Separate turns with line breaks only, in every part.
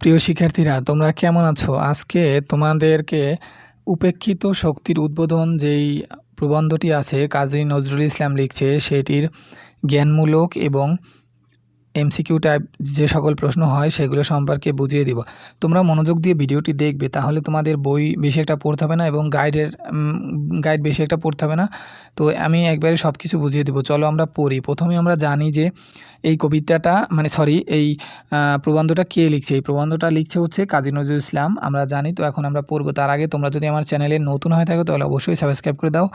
প্রিয় শিক্ষার্থীরা, তোমরা কেমন আছো? আজকে তোমাদেরকে উপেক্ষিত শক্তির উদ্বোধন যেই প্রবন্ধটি আছে, কাজী নজরুল ইসলাম লিখছে, সেটির জ্ঞানমূলক এবং এমসিকিউ টাইপ যে সকল প্রশ্ন হয় সেগুলো সম্পর্কে বুঝিয়ে দিব। তোমরা মনোযোগ দিয়ে ভিডিওটি দেখবে, তাহলে তোমাদের বই বেশি একটা পড়তে হবে না এবং গাইডের গাইড বেশি একটা পড়তে হবে না। তো আমি একবারে সব কিছু বুঝিয়ে দেবো। চলো আমরা পড়ি। প্রথমে আমরা জানি যে এই কবিতাটা মানে সরি এই প্রবন্ধটা কে লিখছে? এই প্রবন্ধটা লিখছে হচ্ছে কাজী নজরুল ইসলাম। আমরা জানি তো এখন আমরা পড়ব। তার আগে তোমরা যদি আমার চ্যানেলে নতুন হয়ে থাকো তাহলে অবশ্যই সাবস্ক্রাইব করে দাও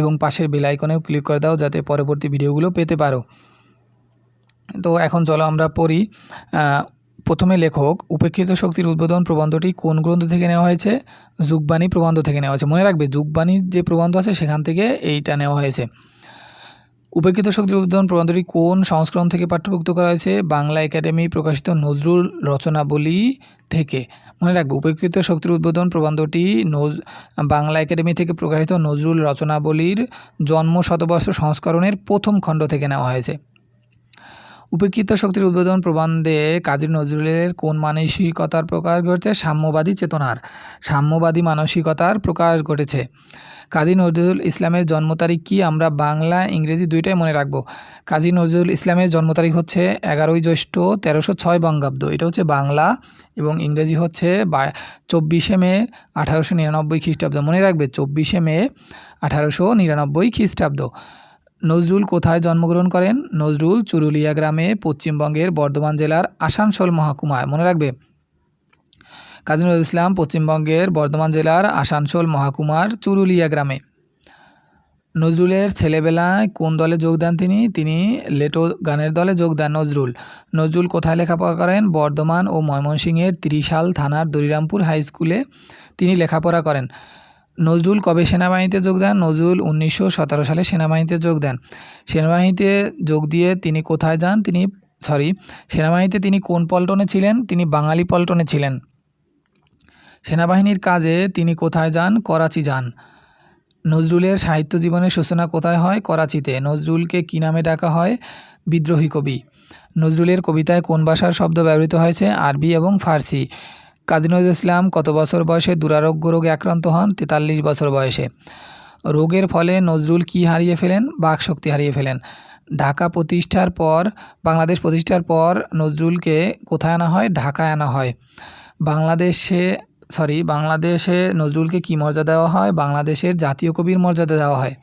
এবং পাশের বেল আইকনেও ক্লিক করে দাও যাতে পরবর্তী ভিডিওগুলো পেতে পারো। তো এখন চলো আমরা পড়ি প্রথমে লেখক, উপেক্ষিত শক্তির উদ্বোধন প্রবন্ধটি কোন গ্রন্থ থেকে নেওয়া হয়েছে? যুগবাণী প্রবন্ধ থেকে নেওয়া হয়েছে। মনে রাখবে যুগবাণীর যে প্রবন্ধ আছে সেখান থেকে এইটা নেওয়া হয়েছে। উপেক্ষিত শক্তির উদ্বোধন প্রবন্ধটি কোন সংস্করণ থেকে পাঠ্যভুক্ত করা হয়েছে? বাংলা একাডেমি প্রকাশিত নজরুল রচনাবলী থেকে। মনে রাখবে, উপেক্ষিত শক্তির উদ্বোধন প্রবন্ধটি নজ, বাংলা একাডেমি থেকে প্রকাশিত নজরুল রচনাবলীর জন্ম শতবর্ষ সংস্করণের প্রথম খণ্ড থেকে নেওয়া হয়েছে। উপেক্ষিত শক্তির উদ্বোধন প্রবন্ধে কাজী নজরুলের কোন মানসিকতার প্রকাশ ঘটেছে? সাম্যবাদী চেতনার। সাম্যবাদী মানসিকতার প্রকাশ ঘটেছে। কাজী নজরুল ইসলামের জন্ম তারিখ কি? আমরা বাংলা, ইংরেজি দুইটাই মনে রাখব। কাজী নজরুল ইসলামের জন্ম তারিখ হচ্ছে এগারোই জ্যৈষ্ঠ তেরোশো ছয় বঙ্গাব্দ। এটা হচ্ছে বাংলা এবং ইংরেজি হচ্ছে বা চব্বিশে মে আঠারোশো নিরানব্বই খ্রিস্টাব্দ। মনে রাখবে, চব্বিশে মে আঠারোশো নিরানব্বই খ্রিস্টাব্দ। নজরুল কোথায় জন্মগ্রহণ করেন? নজরুল চুরুলিয়া গ্রামে, পশ্চিমবঙ্গের বর্ধমান জেলার আসানসোল মহকুমায়। মনে রাখবে? কাজী নজরুল ইসলাম পশ্চিমবঙ্গের বর্ধমান জেলার আসানসোল মহকুমার চুরুলিয়া গ্রামে। নজরুলের ছেলেবেলায় কোন দলে যোগ দেন তিনি? তিনি লেটো গানের দলে যোগ দেন নজরুল। নজরুল কোথায় লেখাপড়া করেন? বর্ধমান ও ময়মনসিংহের ত্রিশাল থানার দরিরামপুর হাই স্কুলে তিনি লেখাপড়া করেন। নজরুল কবে সেনাবাহিনীতে যোগ দেন? নজরুল উনিশশো সতেরো সালে সেনাবাহিনীতে যোগ দেন। সেনাবাহিনীতে যোগ দিয়ে তিনি কোথায় যান? তিনি সরি সেনাবাহিনীতে তিনি কোন পল্টনে ছিলেন? তিনি বাঙালি পল্টনে ছিলেন। সেনাবাহিনীর কাজে তিনি কোথায় যান? করাচি যান। নজরুলের সাহিত্য জীবনের সূচনা কোথায় হয়? করাচিতে। নজরুলকে কী নামে ডাকা হয়? বিদ্রোহী কবি। নজরুলের কবিতায় কোন ভাষার শব্দ ব্যবহৃত হয়েছে? আরবি এবং ফার্সি। কাজী নজরুল ইসলাম কত বছর বয়সে দুরারোগ্য রোগে আক্রান্ত হন? তেতাল্লিশ বছর বয়সে। রোগের ফলে নজরুল কি হারিয়ে ফেলেন? বাকশক্তি হারিয়ে ফেলেন। ঢাকা প্রতিষ্ঠার পর, বাংলাদেশ প্রতিষ্ঠার পর নজরুলকে কোথায় আনা হয়? ঢাকায় আনা হয়। বাংলাদেশে সরি বাংলাদেশে নজরুলকে কী মর্যাদা দেওয়া হয়? বাংলাদেশের জাতীয় কবির মর্যাদা দেওয়া হয়।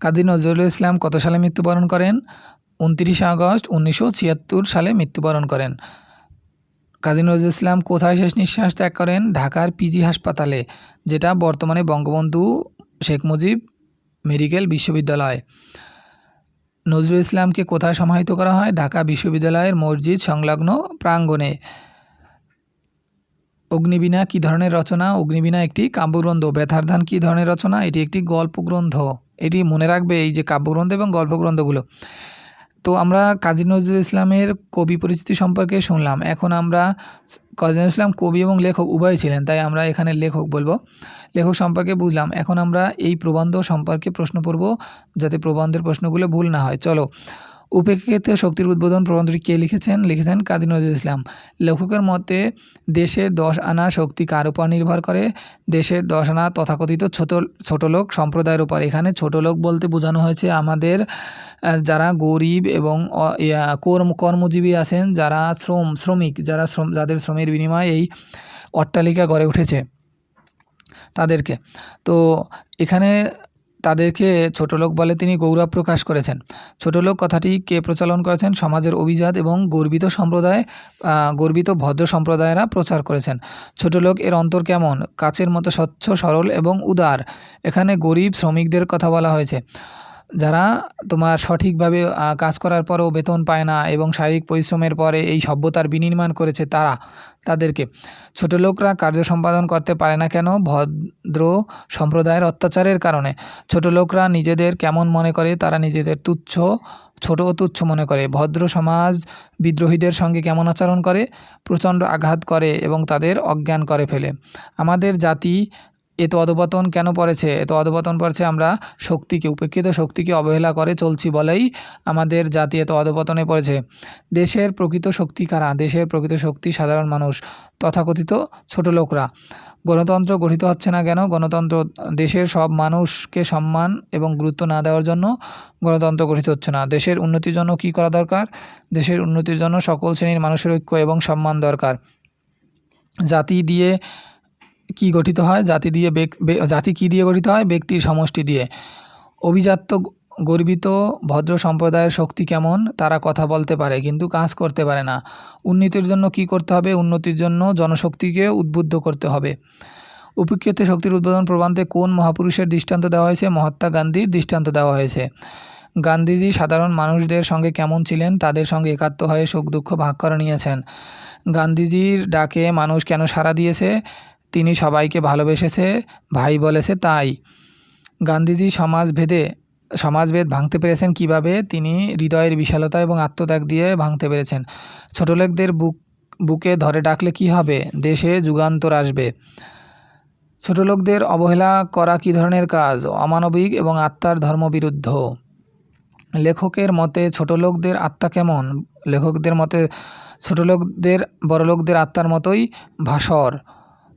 কাজী নজরুল ইসলাম কত সালে মৃত্যুবরণ করেন? উনত্রিশে আগস্ট উনিশশো ছিয়াত্তর সালে মৃত্যুবরণ করেন। কাজী নজরুল ইসলাম কোথায় শেষ নিঃশ্বাস ত্যাগ করেন? ঢাকার পিজি হাসপাতালে, যেটা বর্তমানে বঙ্গবন্ধু শেখ মুজিব মেডিকেল বিশ্ববিদ্যালয়। নজরুল ইসলামকে কোথায় সমাহিত করা হয়? ঢাকা বিশ্ববিদ্যালয়ের মসজিদ সংলগ্ন প্রাঙ্গণে। অগ্নিবীণা কী ধরনের রচনা? অগ্নিবীণা একটি কাব্যগ্রন্থ। ব্যথার ধান কী ধরনের রচনা? এটি একটি গল্পগ্রন্থ। এটি মনে রাখবে এই যে কাব্যগ্রন্থ এবং গল্পগ্রন্থগুলো। তো আমরা কাজী নজরুল ইসলামের কবি পরিচিতি সম্পর্কে শুনলাম। এখন আমরা কাজী নজরুল ইসলাম কবি এবং লেখক উভয় ছিলেন, তাই আমরা এখানে লেখক বলব। লেখক সম্পর্কে বুঝলাম, এখন আমরা এই প্রবন্ধ সম্পর্কে প্রশ্ন পড়ব যাতে প্রবন্ধের প্রশ্নগুলো ভুল না হয়। চলো উপেক্ষিত শক্তির উদ্বোধন প্রবন্ধটি কে লিখেছেন? লিখেছেন কাজী নজরুল ইসলাম। লেখকের মতে, দেশের দশ আনা শক্তি কার উপর নির্ভর করে? দেশের দশ আনা তথাকথিত ছোট ছোট লোক সম্প্রদায়ের উপর। এখানে ছোট লোক বলতে বোঝানো হয়েছে আমাদের যারা গরিব এবং কর্ম, কর্মজীবী আছেন, যারা শ্রম, শ্রমিক, যারা শ্রম, যাদের শ্রমের বিনিময়ে এই অট্টালিকা গড়ে উঠেছে তাদেরকে। তো এখানে তাদেরকে ছোটলোক বলে তিনি গৌরব প্রকাশ করেছেন। ছোটলোক কথাটি কে প্রচলন করেছেন? সমাজের অভিজাত এবং গর্বিত সম্প্রদায় গর্বিত ভদ্র সম্প্রদায়েরা প্রচার করেছেন। ছোটলোক এর অন্তর কেমন? কাচের মতো স্বচ্ছ, সরল এবং উদার। এখানে গরিব শ্রমিকদের কথা বলা হয়েছে। যারা তোমার সঠিকভাবে কাজ করার পরেও বেতন পায় না এবং শারীরিক পরিশ্রমের পরে এই সভ্যতার বিনির্মাণ করেছে তারা, তাদেরকে। ছোট লোকরা কার্য সম্পাদন করতে পারে না কেন ভদ্র সম্প্রদায়ের অত্যাচারের কারণে। ছোট লোকরা নিজেদের কেমন মনে করে তারা নিজেদের তুচ্ছ, ছোট ও তুচ্ছ মনে করে। ভদ্র সমাজ বিদ্রোহীদের সঙ্গে কেমন আচরণ করে? প্রচণ্ড আঘাত করে এবং তাদের অজ্ঞান করে ফেলে। আমাদের জাতি এত অধপতন কেন পড়েছে? এত অধপতন পড়েছে আমরা শক্তিকে, উপেক্ষিত শক্তিকে অবহেলা করে চলছি বলেই আমাদের জাতি এত অধপতনে পড়েছে। দেশের প্রকৃত শক্তি কারা? দেশের প্রকৃত শক্তি সাধারণ মানুষ, তথাকথিত ছোট লোকরা। গণতন্ত্র গঠিত হচ্ছে না কেন? গণতন্ত্র দেশের সব মানুষকে সম্মান এবং গুরুত্ব না দেওয়ার জন্য গণতন্ত্র গঠিত হচ্ছে না। দেশের উন্নতির জন্য কী করা দরকার? দেশের উন্নতির জন্য সকল শ্রেণির মানুষের ঐক্য এবং সম্মান দরকার। জাতি দিয়ে কি গঠিত হয়? জাতি দিয়ে জাতি কি দিয়ে গঠিত হয়? ব্যক্তির সমষ্টি দিয়ে। অভিজাত্য গর্বিত ভদ্র সম্প্রদায়ের শক্তি কেমন? তারা কথা বলতে পারে, কিন্তু কাজ করতে পারে না। উন্নতির জন্য কি করতে হবে? উন্নতির জন্য জনশক্তিকে উদ্বুদ্ধ করতে হবে। উপেক্ষিত শক্তির উদ্বোধন প্রবন্ধে কোন মহাপুরুষের দৃষ্টান্ত দেওয়া হয়েছে? মহাত্মা গান্ধীর দৃষ্টান্ত দেওয়া হয়েছে। গান্ধীজি সাধারণ মানুষদের সঙ্গে কেমন ছিলেন? তাদের সঙ্গে একাত্ম হয়ে সুখ দুঃখ ভাগ করে নিয়েছেন। গান্ধীজির ডাকে মানুষ কেন সাড়া দিয়েছে? তিনি সবাইকে ভালোবেসেছে, ভাই বলেছে তাই। গান্ধীজি সমাজভেদে, সমাজভেদ ভাঙতে পেরেছেন কীভাবে? তিনি হৃদয়ের বিশালতা এবং আত্মত্যাগ দিয়ে ভাঙতে পেরেছেন। ছোটলোকদের বুক, বুকে ধরে ডাকলে কি হবে? দেশে যুগান্তর আসবে। ছোটলোকদের অবহেলা করা কী ধরনের কাজ? অমানবিক এবং আত্মার ধর্মবিরুদ্ধ লেখকের মতে, ছোটলোকদের আত্মা কেমন? লেখকদের মতে, ছোটলোকদের, বড়লোকদের আত্মার মতোই ভাসর।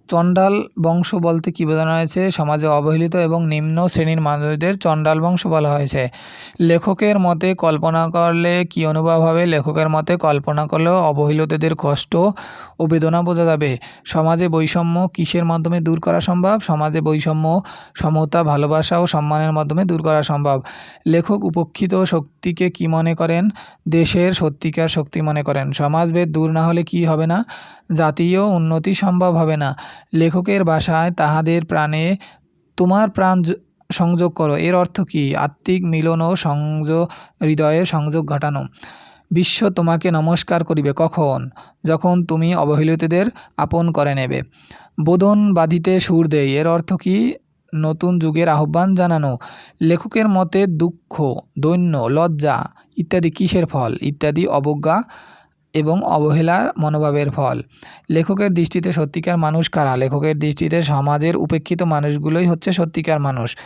চণ্ডাল বংশ বলতে কী বোঝানো হয়েছে? সমাজে অবহেলিত এবং নিম্ন শ্রেণির মানুষদের চণ্ডাল বংশ বলা হয়েছে। লেখকের মতে কল্পনা করলে কী অনুভব হবে? লেখকের মতে কল্পনা করলেও অবহেলিতদের কষ্ট ও বেদনা বোঝা যাবে। সমাজে বৈষম্য কিসের মাধ্যমে দূর করা সম্ভব? সমাজে বৈষম্য, সমতা, ভালোবাসা ও সম্মানের মাধ্যমে দূর করা সম্ভব। লেখক উপেক্ষিত শক্তিকে কি মনে করেন? দেশের সত্যিকার শক্তি মনে করেন। সমাজভেদ দূর না হলে কি হবে না? জাতীয় উন্নতি সম্ভব হবে না। লেখকের ভাষায় তাহাদের প্রাণে তোমার প্রাণ সংযোগ করো। এর অর্থ কি? আত্মিক মিলন ও সংযোগ হৃদয়ের সংযোগ ঘটানো। বিশ্ব তোমাকে নমস্কার করিবে। কখন? যখন তুমি অবহেলিতদের আপন করে নেবে। বোধন বাঁধিতে সুর দেয় এর অর্থ কি? নতুন যুগের আহ্বান জানানো। লেখকের মতে দুঃখ, দৈন্য, লজ্জা ইত্যাদি কিসের ফল? ইত্যাদি অবজ্ঞা এবং অবহেলার মনোভাবের ফল। লেখকের দৃষ্টিতে সত্যিকার মানুষ কারা? লেখকের দৃষ্টিতে সমাজের উপেক্ষিত মানুষগুলোই হচ্ছে সত্যিকার মানুষ।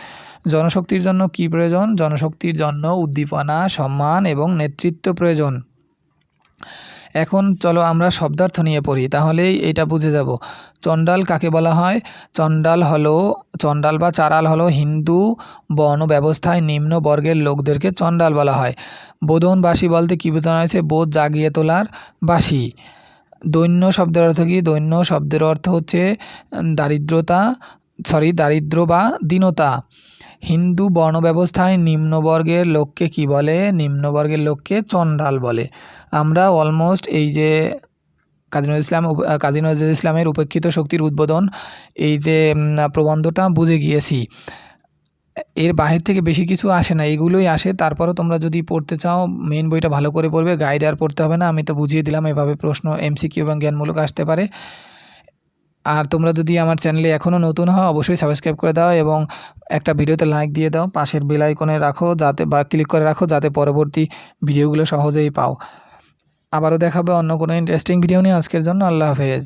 জনশক্তির জন্য কী প্রয়োজন? জনশক্তির জন্য উদ্দীপনা, সম্মান এবং নেতৃত্ব প্রয়োজন। এখন চলো আমরা শব্দার্থ নিয়ে পড়ি, তাহলেই এটা বুঝে যাব। চণ্ডাল কাকে বলা হয়? চণ্ডাল হলো, চণ্ডাল বা চারাল হলো হিন্দু বর্ণ ব্যবস্থায় নিম্ন বর্গের লোকদেরকে চণ্ডাল বলা হয়। বোধন বোধনবাসী বলতে কী বোঝানো হয়েছে? বোধ জাগিয়ে তোলার বাসী দৈন্য শব্দের অর্থ কি? দৈন্য শব্দের অর্থ হচ্ছে দারিদ্রতা সরি দারিদ্র বা দীনতা। হিন্দু বর্ণ ব্যবস্থায় নিম্নবর্গের লোককে কি বলে? নিম্নবর্গের লোককে চণ্ডাল বলে। আমরা অলমোস্ট এই যে কাজী নজরুল ইসলাম কাজী নজরুল ইসলামের উপেক্ষিত শক্তির উদ্বোধন, এই যে প্রবন্ধটা বুঝে গিয়েছি। এর বাহির থেকে বেশি কিছু আসে না, এগুলোই আসে। তারপরও তোমরা যদি পড়তে চাও মেন বইটা ভালো করে পড়বে গাইড আর পড়তে হবে না। আমি তো বুঝিয়ে দিলাম, এভাবে প্রশ্ন এমসিকিউ এবং জ্ঞানমূলক আসতে পারে। আর তোমরা যদি আমার চ্যানেলে এখনও নতুন হও, অবশ্যই সাবস্ক্রাইব করে দাও এবং একটা ভিডিওতে লাইক দিয়ে দাও। পাশের বেল আইকনে রাখো যাতে বা ক্লিক করে রাখো যাতে পরবর্তী ভিডিওগুলো সহজেই পাও। আবারও দেখাবে অন্য কোনো ইন্টারেস্টিং ভিডিও নিয়ে। আজকের জন্য আল্লাহ হাফেজ।